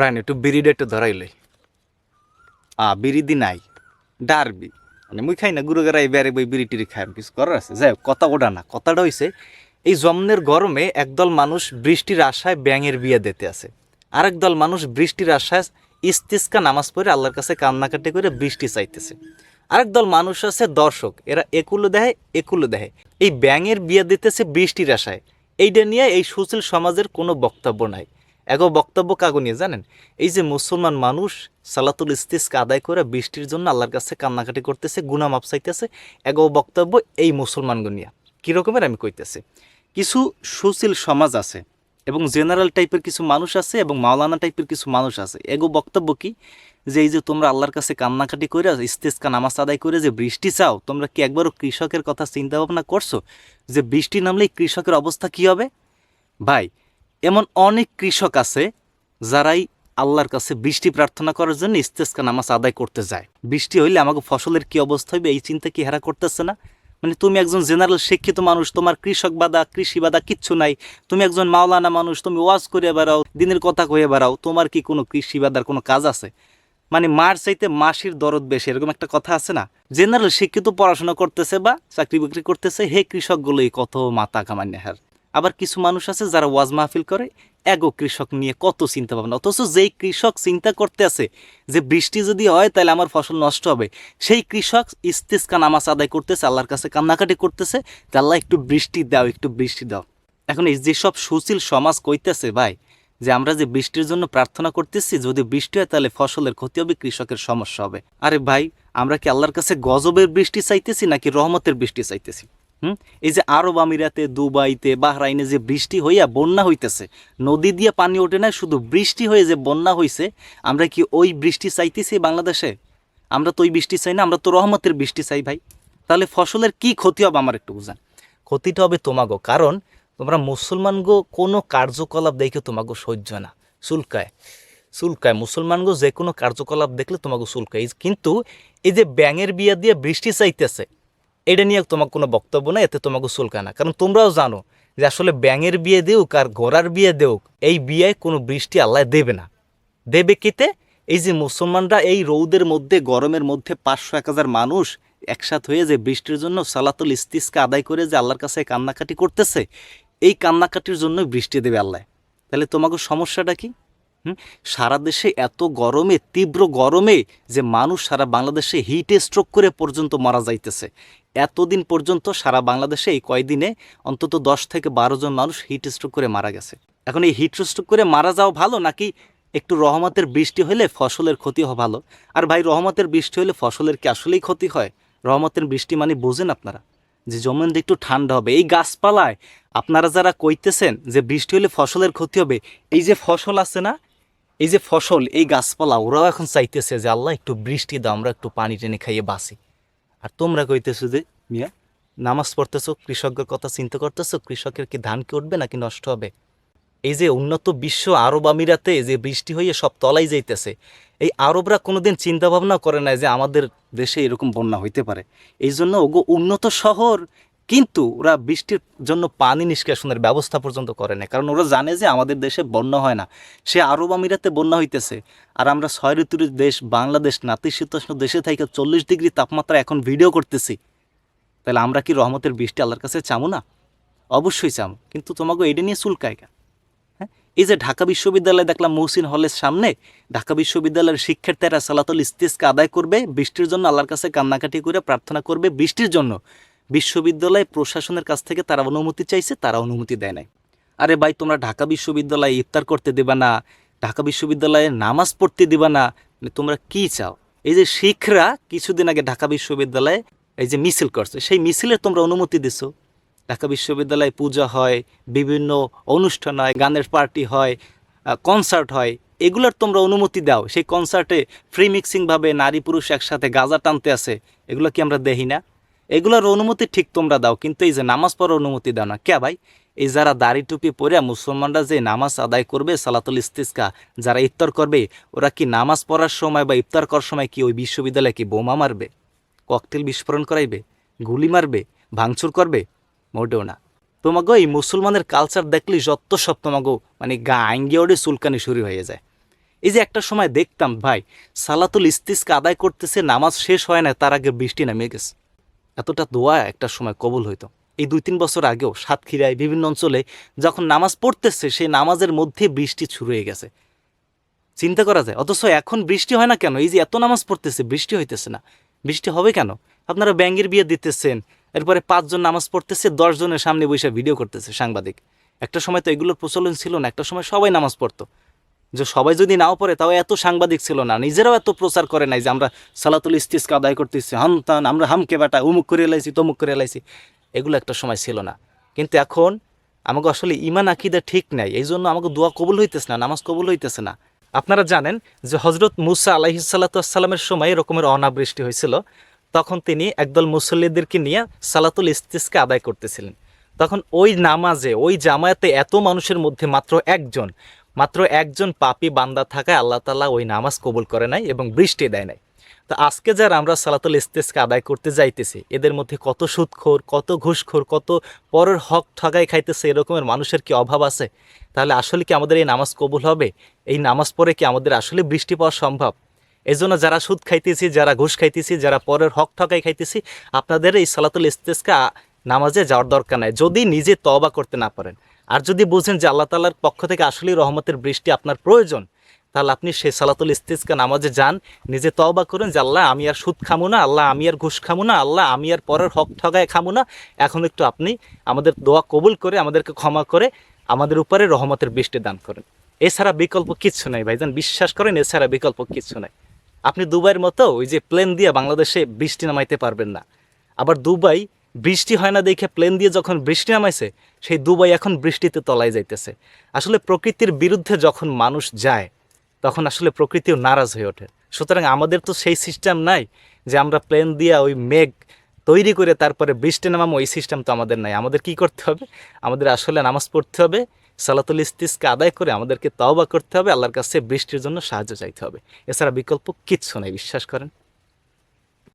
রাইন একটু বিড়িটা একটু ধরাইলে আ বিড়িদি নাই, ডারবি। মানে মুই খাই না, গুরু গেরাই বেড়ে বই বিড়ি টিড়ি খাই কিছু করার আছে। যাই কথা ওটা না, কথাটা হইছে, এই জমনের গরমে একদল মানুষ বৃষ্টির আশায় ব্যাঙের বিয়ে দিতে আছে। আরেক দল মানুষ বৃষ্টির আশায় ইস্তিস্কা নামাজ পড়ে আল্লাহর কাছে কান্নাকাটি করে বৃষ্টি চাইতেছে। আরেক দল মানুষ আছে দর্শক, এরা একুলো দেয় একুলো দেয় এই ব্যাঙের বিয়ে দিতেছে বৃষ্টির আশায়। এইটা নিয়ে এই সুশীল সমাজের কোনো বক্তব্য নাই। এগো বক্তব্য কাগো নিয়ে, জানেন? এই যে মুসলমান মানুষ সালাতুল ইস্তিসকে আদায় করে বৃষ্টির জন্য আল্লাহর কাছে কান্নাকাটি করতেছে গুনা মাপ চাইতেছে, এগো বক্তব্য এই মুসলমানগো নিয়ে। কীরকমের আমি কইতেছি? কিছু সুশীল সমাজ আছে এবং জেনারেল টাইপের কিছু মানুষ আছে এবং মাওলানা টাইপের কিছু মানুষ আছে। এগো বক্তব্য কি? যে এই যে তোমরা আল্লাহর কাছে কান্নাকাটি করে ইস্তেস্কা নামাজ আদায় করে যে বৃষ্টি চাও, তোমরা কি একবারও কৃষকের কথা চিন্তা ভাবনা করছ? যে বৃষ্টি নামলেই কৃষকের অবস্থা কি হবে? ভাই এমন অনেক কৃষক আছে যারাই আল্লাহর কাছে বৃষ্টি প্রার্থনা করার জন্য ইস্তেস্কা নামাজ আদায় করতে যায়। বৃষ্টি হইলে আমাকে ফসলের কি অবস্থা হইবে? এই চিন্তা কি হেরা করতেছে না? মানে তুমি একজন জেনারেল শিক্ষিত মানুষ, তোমার কৃষক বাদা, কৃষি বাদা কিচ্ছু নাই। তুমি একজন মাওলানা মানুষ, তুমি ওয়াজ করে বেড়াও, দিনের কথা কয়ে বেড়াও, তোমার কি কোনো কৃষি বাদার কোনো কাজ আছে? মানে মার চাইতে মাসির দরদ বেশি, এরকম একটা কথা আছে না? জেনারেল শিক্ষিত পড়াশোনা করতেছে বা চাকরি বাকরি করতেছে, হে কৃষকগুলোই কত মাথা কামান্য হার। আবার কিছু মানুষ আছে যারা ওয়াজ মাহফিল করে, এগো কৃষক নিয়ে কত চিন্তা ভাবনা অথচ যেই কৃষক চিন্তা করতে আছে যে বৃষ্টি যদি হয় তাহলে আমার ফসল নষ্ট হবে, সেই কৃষক ইস্তিস্কা নামাজ আদায় করতেছে, আল্লাহর কাছে কান্নাকাটি করতেছে, যে আল্লাহ একটু বৃষ্টি দাও, একটু বৃষ্টি দাও। এখন এই যেসব সুশীল সমাজ কইতেছে ভাই, যে আমরা যে বৃষ্টির জন্য প্রার্থনা করতেছি, যদি বৃষ্টি হয় তাহলে ফসলের ক্ষতি হবে, কৃষকের সমস্যা হবে। আরে ভাই, আমরা কি আল্লাহর কাছে গজবের বৃষ্টি চাইতেছি নাকি রহমতের বৃষ্টি চাইতেছি? হুম? এই যে আরব আমিরাতে, দুবাইতে, বাহরাইনে যে বৃষ্টি হইয়া বন্যা হইতেছে, নদী দিয়ে পানি ওঠে না শুধু বৃষ্টি হয়ে যে বন্যা হইছে, আমরা কি ওই বৃষ্টি চাইতেছি বাংলাদেশে? আমরা তো ওই বৃষ্টি চাই না, আমরা তো রহমতের বৃষ্টি চাই ভাই। তাহলে ফসলের কি ক্ষতি হবে আমার একটু বুঝান? ক্ষতিটা হবে তোমাগো, কারণ তোমরা মুসলমানগো কোনো কার্যকলাপ দেখে তোমাগো সহ্য না, চুলকায়। চুলকায় মুসলমানগো যে কোনো কার্যকলাপ দেখলে তোমাকে চুলকায়। এই- কিন্তু এই যে ব্যাঙের বিয়া দিয়ে বৃষ্টি চাইতেছে এটা নিয়ে তোমার কোনো বক্তব্য নেই, এতে তোমাকে চুলকায় না। কারণ তোমরাও জানো যে আসলে ব্যাঙের বিয়ে দেউক আর ঘোড়ার বিয়ে দেউক, এই বিয়ায় কোনো বৃষ্টি আল্লাহ দেবে না। দেবে কিতে? এই যে মুসলমানরা এই রৌদের মধ্যে, গরমের মধ্যে পাঁচশো এক হাজার মানুষ একসাথ হয়ে যে বৃষ্টির জন্য সালাতুল ইস্তিসকে আদায় করে যে আল্লাহর কাছে কান্নাকাটি করতেছে, এই কান্নাকাটির জন্য বৃষ্টি দেবে আল্লাহ। তাহলে তোমাকে সমস্যাটা কি? সারা দেশে এত গরমে, তীব্র গরমে যে মানুষ সারা বাংলাদেশে হিটে স্ট্রোক করে পর্যন্ত মারা যাইতেছে। এতদিন পর্যন্ত সারা বাংলাদেশে এই কয়দিনে অন্তত দশ থেকে বারো জন মানুষ হিট স্ট্রোক করে মারা গেছে। এখন এই হিট স্ট্রোক করে মারা যাওয়া ভালো নাকি একটু রহমতের বৃষ্টি হলে ফসলের ক্ষতি হওয়া ভালো? আর ভাই, রহমতের বৃষ্টি হলে ফসলের কি আসলেই ক্ষতি হয়? রহমতের বৃষ্টি মানে বোঝেন আপনারা যে জমিন একটু ঠান্ডা হবে। এই গাছপালায় আপনারা যারা কইতেছেন যে বৃষ্টি হলে ফসলের ক্ষতি হবে, এই যে ফসল আছে না এই যে ফসল, এই গাছপালা, ওরাও এখন চাইতেছে যে, আল্লাহ, একটু বৃষ্টি দাও, আমরা একটু পানি টেনে খাইয়ে বাঁচি। আর তোমরা কইতেছো যে, মিয়া, নামাজ পড়তেছো কৃষকের কথা চিন্তা করতেছো, কৃষকের কি ধান কি উঠবে নাকি নষ্ট হবে? এই যে উন্নত বিশ্ব আরব আমিরাতে যে বৃষ্টি হয়ে সব তলাই যাইতেছে, এই আরবরা কোনোদিন চিন্তা ভাবনা করে না যে, আমাদের দেশে এরকম বন্যা হইতে পারে। এই জন্য ওগো উন্নত শহর কিন্তু ওরা বৃষ্টির জন্য পানি নিষ্কাশনের ব্যবস্থা পর্যন্ত করে না কারণ ওরা জানে যে আমাদের দেশে বন্যা হয় না। সে আরব আমিরাতে বন্যা হইতেছে। আর আমরা ছয় ঋতুর দেশ, বাংলাদেশ, নাতিশীতোষ্ণ দেশে থেকে চল্লিশ ডিগ্রি তাপমাত্রা এখন ভিডিও করতেছি। তাহলে আমরা কি রহমতের বৃষ্টি আল্লাহর কাছে চামু না? অবশ্যই চামু। কিন্তু তোমাকে এটা নিয়ে চুলকায় হ্যাঁ? এই যে ঢাকা বিশ্ববিদ্যালয়ে দেখলাম মহসিন হলের সামনে, ঢাকা বিশ্ববিদ্যালয়ের শিক্ষার্থীরা সালাতুল ইস্তিসকে আদায় করবে, বৃষ্টির জন্য আল্লাহর কাছে কান্নাকাটি করে প্রার্থনা করবে বৃষ্টির জন্য। বিশ্ববিদ্যালয় প্রশাসনের কাছ থেকে তারা অনুমতি চাইছে, তারা অনুমতি দেয় নাই। আরে ভাই, তোমরা ঢাকা বিশ্ববিদ্যালয়ে ইফতার করতে দেবা না, ঢাকা বিশ্ববিদ্যালয়ে নামাজ পড়তে দিবা না মানে তোমরা কি চাও? এই যে শিখরা কিছুদিন আগে ঢাকা বিশ্ববিদ্যালয়ে এই যে মিছিল করছে, সেই মিছিলের তোমরা অনুমতি দিছো। ঢাকা বিশ্ববিদ্যালয়ে পূজা হয়, বিভিন্ন অনুষ্ঠান হয়, গানের পার্টি হয় কনসার্ট হয়, এগুলোর তোমরা অনুমতি দাও। সেই কনসার্টে ফ্রি মিক্সিংভাবে নারী পুরুষ একসাথে গাজা টানতে আছে এগুলো কি আমরা দেখি না? এগুলোর অনুমতি ঠিক তোমরা দাও, কিন্তু এই যে নামাজ পড়ার অনুমতি দাও না। কে ভাই? এই যারা দাড়ি টুপি পরে মুসলমানরা যে নামাজ আদায় করবে, সালাতুল ইস্তিসকা, যারা ইফতার করবে, ওরা কি নামাজ পড়ার সময় বা ইফতার করার সময় কি ওই বিশ্ববিদ্যালয়ে কি বোমা মারবে? ককটেল বিস্ফোরণ করাইবে? গুলি মারবে? ভাঙচুর করবে? মোটেও না। তোমাকে এই মুসলমানের কালচার দেখলেই যত সব তোমাকে মানে গা আঙ্গিয়ে ওড়ে চুলকানি শুরু হয়ে যায়। এই যে একটা সময় দেখতাম ভাই, সালাতুল ইস্তিসকে আদায় করতেছে, নামাজ শেষ হয় না, তার আগে বৃষ্টি নামিয়ে গেছে। এতটা দোয়া একটা সময় কবুল হইতো। এই দুই তিন বছর আগেও সাতক্ষীরায় বিভিন্ন অঞ্চলে যখন নামাজ পড়তেছে, সেই নামাজের মধ্যে বৃষ্টি হয়ে গেছে। চিন্তা করা যায়, অথচ এখন বৃষ্টি হয় না কেন? এই যে এত নামাজ পড়তেছে, বৃষ্টি হইতেছে না। বৃষ্টি হবে কেন? আপনারা ব্যাঙ্গের বিয়ে দিতেছেন, এরপরে পাঁচজন নামাজ পড়তেছে, দশজনের সামনে বসে ভিডিও করতেছে সাংবাদিক। একটা সময় তো এগুলোর প্রচলন ছিল না, একটা সময় সবাই নামাজ পড়তো। যে সবাই যদি নাও পড়ে, তাও এত সাংবাদিক ছিল না। নিজেরাও এত প্রচার করে নাই যে আমরা সালাতুল ইস্তিসকে আদায় করতেছি। হাম তান, আমরা হামকে বেটা, উমুক করে এলাইছি, তমুক করে এলাইছি। এগুলো একটা সময় ছিল না। কিন্তু এখন আমাকে আসলে ইমান আকিদা ঠিক নাই। এই জন্য আমাকে দোয়া কবুল হইতেছে না, নামাজ কবুল হইতেছে না। আপনারা জানেন যে হজরত মুসা আলাহিসাল্লাতামের সময় এরকমের অনাবৃষ্টি হয়েছিল। তখন তিনি একদল মুসল্লিদেরকে নিয়ে সালাতুল ইস্তিসকে আদায় করতেছিলেন। তখন ওই নামাজে, ওই জামায়াতে এত মানুষের মধ্যে মাত্র একজন মাত্র একজন পাপি বান্দা থাকায় আল্লাহ তালা ওই নামাজ কবুল করে নাই এবং বৃষ্টি দেয় নাই। তো আজকে যারা আমরা সালাতুল ইস্তেসকে আদায় করতে যাইতেছি, এদের মধ্যে কত সুদখোর, কত ঘুষখোর, কত পরের হক ঠগাই খাইতেছে এরকমের মানুষের কি অভাব আছে? তাহলে আসলে কি আমাদের এই নামাজ কবুল হবে? এই নামাজ পড়ে কি আমাদের আসলে বৃষ্টি পাওয়া সম্ভব? এই জন্য যারা সুদ খাইতেছি, যারা ঘুষ খাইতেছি, যারা পরের হক ঠকাই খাইতেছি, আপনাদের এই সালাতুল ইস্তেসকে নামাজে যাওয়ার দরকার নাই। যদি নিজে তওবা করতে না পারেন। আর যদি বোঝেন যে আল্লাহ তাল্লার পক্ষ থেকে আসলেই রহমতের বৃষ্টি আপনার প্রয়োজন, তাহলে আপনি সে সালাতুল ইস্তিসকা নামাজে যান, নিজে তওবা করেন যে আল্লাহ আমি আর সুদ খামু না, আল্লাহ আমি আর ঘুষ খামু না, আল্লাহ আমি আর পরের হক ঠগায় খামু না। এখন একটু আপনি আমাদের দোয়া কবুল করে, আমাদেরকে ক্ষমা করে, আমাদের উপরে রহমতের বৃষ্টি দান করেন। এছাড়া বিকল্প কিচ্ছু নাই ভাইজান, বিশ্বাস করেন এছাড়া বিকল্প কিচ্ছু নাই। আপনি দুবাইয়ের মতো ওই যে প্লেন দিয়ে বাংলাদেশে বৃষ্টি নামাইতে পারবেন না। আবার দুবাই বৃষ্টি হয় না দেখে প্লেন দিয়ে যখন বৃষ্টি নামাইছে, সেই দুবাই এখন বৃষ্টিতে তলায় যাইতেছে। আসলে প্রকৃতির বিরুদ্ধে যখন মানুষ যায়, তখন আসলে প্রকৃতিও নারাজ হয়ে ওঠে। সুতরাং আমাদের তো সেই সিস্টেম নাই যে আমরা প্লেন দিয়ে ওই মেঘ তৈরি করে তারপরে বৃষ্টি নামাবো ওই সিস্টেম তো আমাদের নাই। আমাদের কি করতে হবে? আমাদের আসলে নামাজ পড়তে হবে, সালাতুল ইস্তিসকে আদায় করে আমাদেরকে তওবা করতে হবে, আল্লাহর কাছে বৃষ্টির জন্য সাহায্য চাইতে হবে। এছাড়া বিকল্প কিচ্ছু নাই, বিশ্বাস করেন।